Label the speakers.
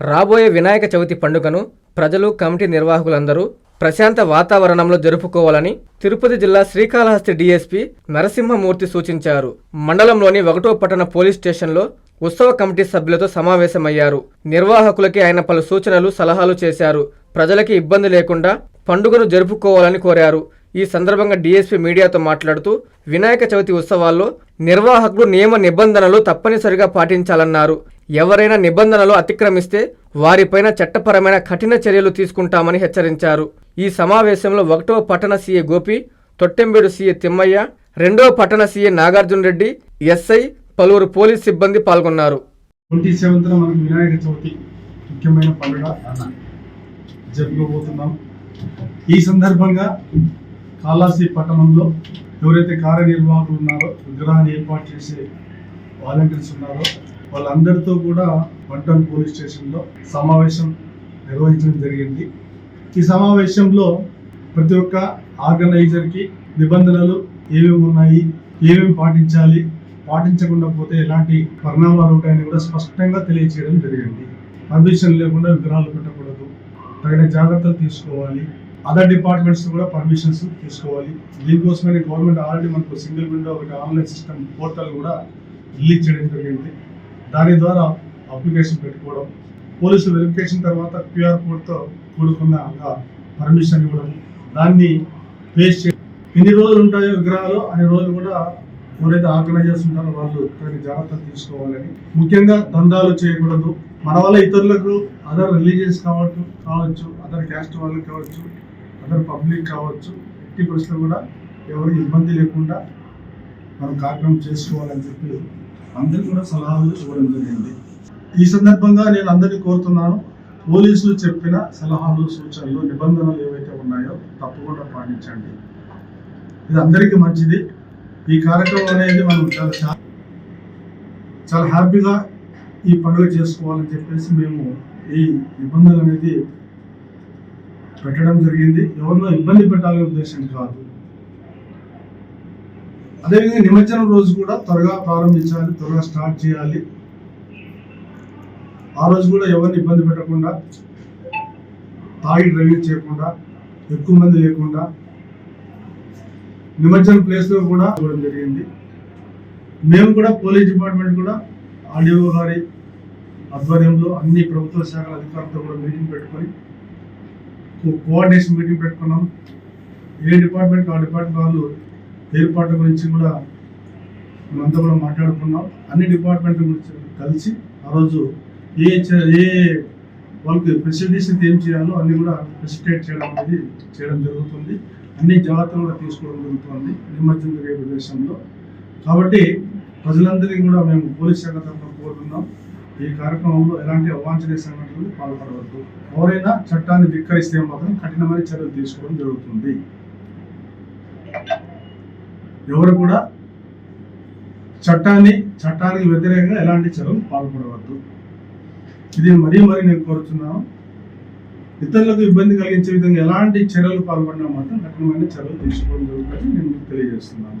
Speaker 1: రాబోయే వినాయక చవితి పండుగను ప్రజలు కమిటీ నిర్వాహకులందరూ ప్రశాంత వాతావరణంలో జరుపుకోవాలని తిరుపతి జిల్లా శ్రీకాళహస్తి డీఎస్పీ నరసింహమూర్తి సూచించారు. మండలంలోని ఒకటో పట్టణ పోలీస్ స్టేషన్లో ఉత్సవ కమిటీ సభ్యులతో సమావేశమయ్యారు. నిర్వాహకులకి ఆయన పలు సూచనలు సలహాలు చేశారు. ప్రజలకి ఇబ్బంది లేకుండా పండుగను జరుపుకోవాలని కోరారు. ఈ సందర్భంగా డీఎస్పీ మీడియాతో మాట్లాడుతూ వినాయక చవితి ఉత్సవాల్లో నిర్వాహకులు నియమ నిబంధనలు తప్పనిసరిగా పాటించాలన్నారు. ఎవరైనా నిబంధనలు అతిక్రమిస్తే వారిపైన చట్టపరమైన కఠిన చర్యలు తీసుకుంటామని హెచ్చరించారు. ఈ సమావేశంలో ఒకటో పట్టణ C A Gopi Thottambedu C A Thimmaiah రెండో పట్టణ C A Nagarjuna Reddy S I పలువురు పోలీస్ సిబ్బంది పాల్గొన్నారు.
Speaker 2: ట్వంటీ సెవెంత్న మనకు వినాయక చవితి ముఖ్యమైన పండుగ జరుపుకోబోతున్నాం. ఈ సందర్భంగా కాళాసి పట్టణంలో ఎవరైతే కార్యనిర్వాహకులు ఉన్నారో విగ్రహాన్ని ఏర్పాటు చేసే వాలంటీర్స్ ఉన్నారో వాళ్ళందరితో కూడా వంటన్ పోలీస్ స్టేషన్లో సమావేశం నిర్వహించడం జరిగింది. ఈ సమావేశంలో ప్రతి ఒక్క ఆర్గనైజర్కి నిబంధనలు ఏమేమి ఉన్నాయి ఏమేమి పాటించాలి పాటించకుండా పోతే ఎలాంటి పరిణామాలు ఉంటాయని కూడా స్పష్టంగా తెలియజేయడం జరిగింది. పర్మిషన్ లేకుండా విగ్రహాలు పెట్టకూడదు తగిన జాగ్రత్తలు తీసుకోవాలి అదర్ డిపార్ట్మెంట్స్ కూడా పర్మిషన్స్ తీసుకోవాలి. దీనికోసమే గవర్నమెంట్ ఆల్రెడీ మనకు సింగిల్ విండో ఒకటి ఆన్లైన్ సిస్టమ్ పోర్టల్ కూడా రిలీజ్ చేయడం జరిగింది. దాని ద్వారా అప్లికేషన్ పెట్టుకోవడం పోలీసు వెరిఫికేషన్ తర్వాత క్యూఆర్ కోడ్తో కూడుకున్న పర్మిషన్ ఇవ్వడం దాన్ని పేస్ట్ ఎన్ని రోజులు ఉంటాయో విగ్రహాలు అన్ని రోజులు కూడా ఎవరైతే ఆర్గనైజర్స్ ఉంటారో వాళ్ళు తగిన జాగ్రత్తలు తీసుకోవాలని. ముఖ్యంగా దందాలు చేయకూడదు. మన వల్ల ఇతరులకు అదర్ రిలీజియస్ కావచ్చు కావచ్చు అదర్ క్యాస్ట్ వాళ్ళకి కావచ్చు అదర్ పబ్లిక్ కావచ్చు ఎట్టి పరిస్థితులు కూడా ఎవరికి ఇబ్బంది లేకుండా మనం కార్యక్రమం చేసుకోవాలని చెప్పి అందరికీ కూడా సలహాలు ఇవ్వడం జరిగింది. ఈ సందర్భంగా నేను అందరినీ కోరుతున్నాను పోలీసులు చెప్పిన సలహాలు సూచనలు నిబంధనలు ఏవైతే ఉన్నాయో తప్పకుండా పాటించండి. ఇది అందరికీ మంచిది. ఈ కార్యక్రమం అనేది మనం చాలా చాలా హ్యాపీగా ఈ పండుగ చేసుకోవాలని చెప్పేసి మేము ఈ నిబంధనలు అనేది పెట్టడం జరిగింది. ఎవరినో ఇబ్బంది పెట్టాలనే ఉద్దేశం కాదు. అదేవిధంగా నిమజ్జనం రోజు కూడా త్వరగా ప్రారంభించాలి త్వరగా స్టార్ట్ చేయాలి. ఆ రోజు కూడా ఎవరిని ఇబ్బంది పెట్టకుండా తాగి డ్రైవింగ్ చేయకుండా ఎక్కువ మంది లేకుండా నిమజ్జనం ప్లేస్లో కూడా ఇవ్వడం జరిగింది. మేము కూడా పోలీస్ డిపార్ట్మెంట్ కూడా ఆర్డీఓ గారి ఆధ్వర్యంలో అన్ని ప్రభుత్వ శాఖల అధికారులతో కూడా మీటింగ్ పెట్టుకొని కోఆర్డినేషన్ మీటింగ్ పెట్టుకున్నాం. ఏ డిపార్ట్మెంట్ ఆ డిపార్ట్మెంట్ వాళ్ళు ఏర్పాట్ల గురించి కూడా మేమంతా కూడా మాట్లాడుకున్నాం. అన్ని డిపార్ట్మెంట్ గురించి కలిసి ఆ రోజు ఏ ఏ వాళ్ళకి ఫెసిలిటీస్ ఏం చేయాలో అన్ని కూడా ఫెసిలిటేట్ చేయడం అనేది చేయడం జరుగుతుంది. అన్ని జాగ్రత్తలు కూడా తీసుకోవడం జరుగుతుంది నిమజ్జనం జరిగే ప్రదేశంలో. కాబట్టి ప్రజలందరికీ కూడా మేము పోలీస్ శాఖ తరఫున కోరుతున్నాం. ఈ కార్యక్రమంలో ఎలాంటి అవాంఛనీయ సంఘటనలు పాల్పడవద్దు. ఎవరైనా చట్టాన్ని ధిక్కరిస్తే మాత్రం కఠినమైన చర్యలు తీసుకోవడం జరుగుతుంది. ఎవరు కూడా చట్టాన్ని చట్టానికి వ్యతిరేకంగా ఎలాంటి చర్యలు పాల్పడవద్దు. ఇది మరీ మరీ నేను కోరుతున్నాను. ఇతరులకు ఇబ్బంది కలిగించే విధంగా ఎలాంటి చర్యలు పాల్పడినా మాత్రం కఠినమైన చర్యలు తీసుకోవడం జరుగుతుందని నేను తెలియజేస్తున్నాను.